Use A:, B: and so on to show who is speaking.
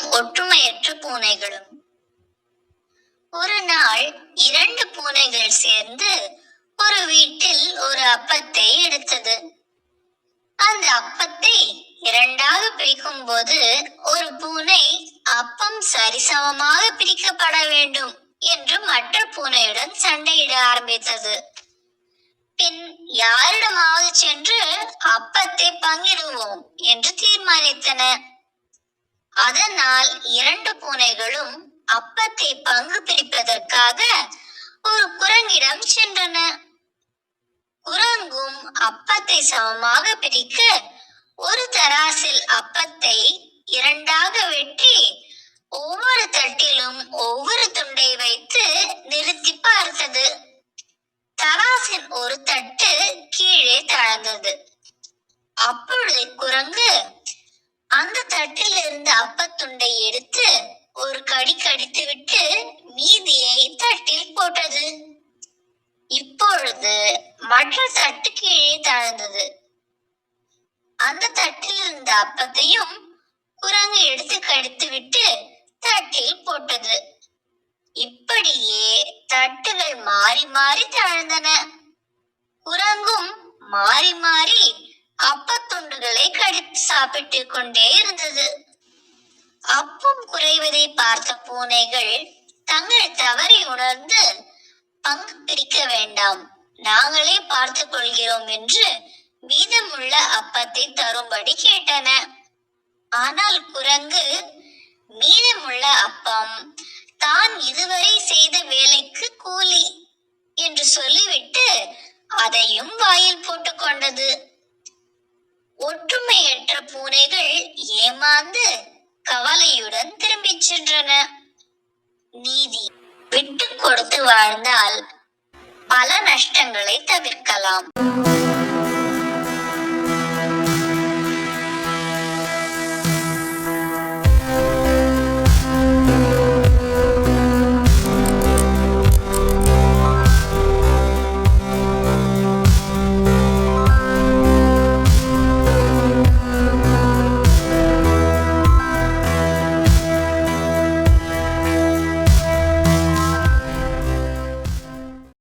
A: பூனைகளும் ஒற்றுமையற்ற பூனைகளும். ஒரு நாள் இரண்டு பூனைகள் சேர்ந்து ஒரு வீட்டில் ஒரு அப்பத்தை எடுத்தது. அந்த அப்பத்தை இரண்டாக பிரிக்கும் போது ஒரு பூனை அப்பம் சரிசமமாக பிரிக்கப்பட வேண்டும் என்று மற்ற பூனையுடன் சண்டையிட ஆரம்பித்தது. பின் யாரிடமாவது சென்று அப்பத்தை பங்கிடுவோம் என்று தீர்மானித்தன. அதனால் இரண்டு பூனைகளும் அப்பத்தை பங்கு பிரிப்பதற்காக ஒரு குரங்கிடம் சென்றன. குரங்கும் அப்பத்தை சமமாக பிரிக்க ஒரு தராசில் அப்பத்தை இரண்டாக வெட்டி ஒவ்வொரு தட்டிலும் ஒவ்வொரு துண்டை வைத்து நிறுத்தி பார்த்தது. தராசின் ஒரு தட்டு கீழே தளர்ந்தது. அப்பொழுது குரங்கு அப்பத்துண்டை எடுத்து ஒரு கடி கடித்து விட்டு மீதியை தட்டில் போட்டது. இப்பொழுது மற்ற தட்டு கீழே தாழ்ந்தது. அந்த தட்டில் இருந்த அப்பத்தையும் குரங்கு எடுத்து கடித்து விட்டு தட்டில் போட்டது. இப்படியே தட்டுகள் மாறி மாறி தாழ்ந்தன. குரங்கும் மாறி மாறி அப்பத்துண்டுகளை கடித்து சாப்பிட்டு கொண்டே இருந்தது. அப்பம் குறைவதை பார்த்த பூனைகள் தங்கள் தவறை உணர்ந்து பங்கு பிரிக்க வேண்டாம் நாங்களே பார்த்து கொள்கிறோம் என்று மீதமுள்ள அப்பத்தை தரும்படி கேட்டன. ஆனால் குரங்கு மீதமுள்ள அப்பம் தான் இதுவரை செய்த வேலைக்கு கூலி என்று சொல்லிவிட்டு அதையும் வாயில் போட்டுக் கொண்டது. ஒற்றுமையற்ற பூனைகள் ஏமாந்து கவலையுடன் திரும்பிச் சென்றன. நீதி விட்டு கொடுத்து வாழ்ந்தால் பல நஷ்டங்களை தவிர்க்கலாம்.